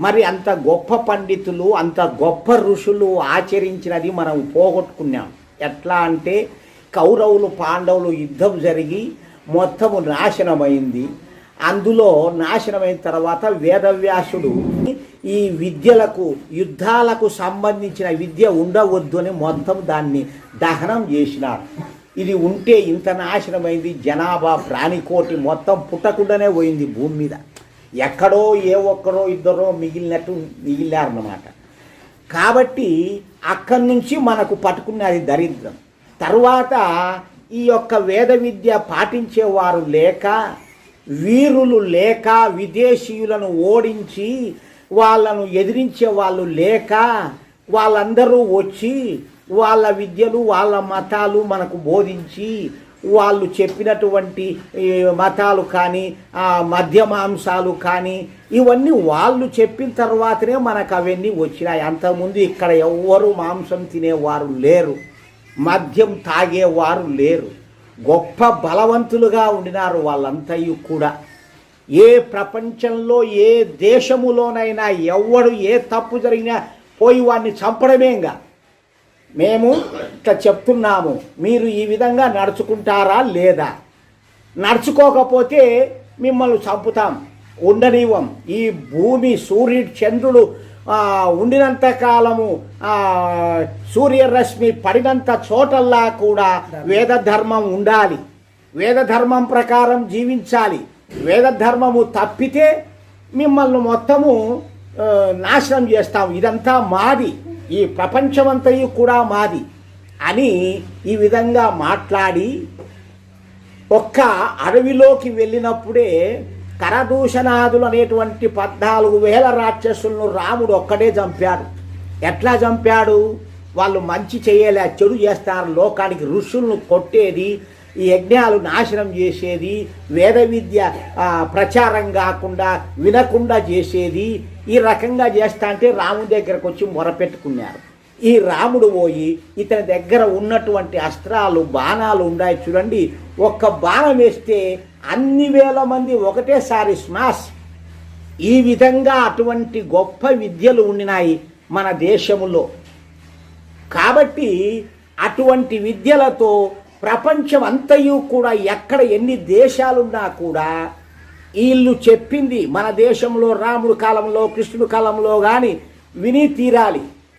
మరి అంత గొప్ప పండితులు అంత గొప్ప ఋషులు ఆచరించినది మనం పోగొట్టుకున్నాం. ఎట్లా అంటే కౌరవులు పాండవులు యుద్ధం జరిగి మొత్తము నాశనమైంది. అందులో నాశనమైన తర్వాత వేదవ్యాసుడు ఈ విద్యలకు యుద్ధాలకు సంబంధించిన విద్య ఉండవద్దు అని మొత్తం దాన్ని దహనం చేసినారు. ఇది ఉంటే ఇంత నాశనమైంది జనాభా ప్రాణికోటి మొత్తం పుట్టకుండానే పోయింది భూమి మీద. ఎక్కడో ఏ ఒక్కరో ఇద్దరో మిగిలినట్టు మిగిలినారన్నమాట. కాబట్టి అక్కడి నుంచి మనకు పట్టుకున్నది దరిద్రం. తరువాత ఈ యొక్క వేద విద్య పాటించేవారు లేక వీరులు లేక విదేశీయులను ఓడించి వాళ్ళను ఎదిరించే వాళ్ళు లేక వాళ్ళందరూ వచ్చి వాళ్ళ విద్యలు వాళ్ళ మతాలు మనకు బోధించి వాళ్ళు చెప్పినటువంటి ఈ మతాలు కానీ ఆ మద్య మాంసాలు కానీ ఇవన్నీ వాళ్ళు చెప్పిన తర్వాతనే మనకు అవన్నీ వచ్చినాయి. అంతకుముందు ఇక్కడ ఎవ్వరు మాంసం తినేవారు లేరు. మద్యం తాగేవారు లేరు. గొప్ప బలవంతులుగా ఉండినారు వాళ్ళంతయు కూడా. ఏ ప్రపంచంలో ఏ దేశములోనైనా ఎవడు ఏ తప్పు జరిగినా పోయి వాడిని చంపడమేగా? మేము ఇట్లా చెప్తున్నాము. మీరు ఈ విధంగా నడుచుకుంటారా లేదా? నడుచుకోకపోతే మిమ్మల్ని చంపుతాం. ఉండనివ్వం. ఈ భూమి సూర్యుడు చంద్రుడు ఉండినంత కాలము సూర్యరశ్మి పడినంత చోటల్లా కూడా వేద ధర్మం ఉండాలి. వేద ధర్మం ప్రకారం జీవించాలి. వేద ధర్మము తప్పితే మిమ్మల్ని మొత్తము నాశనం చేస్తాం. ఇదంతా మాది. ఈ ప్రపంచమంతయు కూడా మాది అని ఈ విధంగా మాట్లాడి ఒక్క అడవిలోకి వెళ్ళినప్పుడే కరదూషణాదులు అనేటువంటి పద్నాలుగు వేల రాక్షసులను రాముడు ఒక్కడే చంపాడు. ఎట్లా చంపాడు? వాళ్ళు మంచి చేయలే చెడు చేస్తారు లోకానికి ఋషులను కొట్టేది ఈ యజ్ఞాలు నాశనం చేసేది వేద విద్య ప్రచారం కాకుండా వినకుండా చేసేది ఈ రకంగా చేస్తా అంటే రాముడి దగ్గరకు వచ్చి మొరపెట్టుకున్నారు ఈ రాముడు పోయి ఇతని దగ్గర ఉన్నటువంటి అస్త్రాలు బాణాలు ఉన్నాయి చూడండి. ఒక్క బాణం వేస్తే అన్ని వేల మంది ఒకటేసారి స్మాష్ ఈ విధంగా అటువంటి గొప్ప విద్యలు ఉండినాయి మన దేశములో. కాబట్టి అటువంటి విద్యలతో ప్రపంచం అంతయు కూడా ఎక్కడ ఎన్ని దేశాలున్నా కూడా వీళ్ళు చెప్పింది మన దేశంలో రాముడు కాలంలో కృష్ణుడు కాలంలో కానీ విని తీరాలి.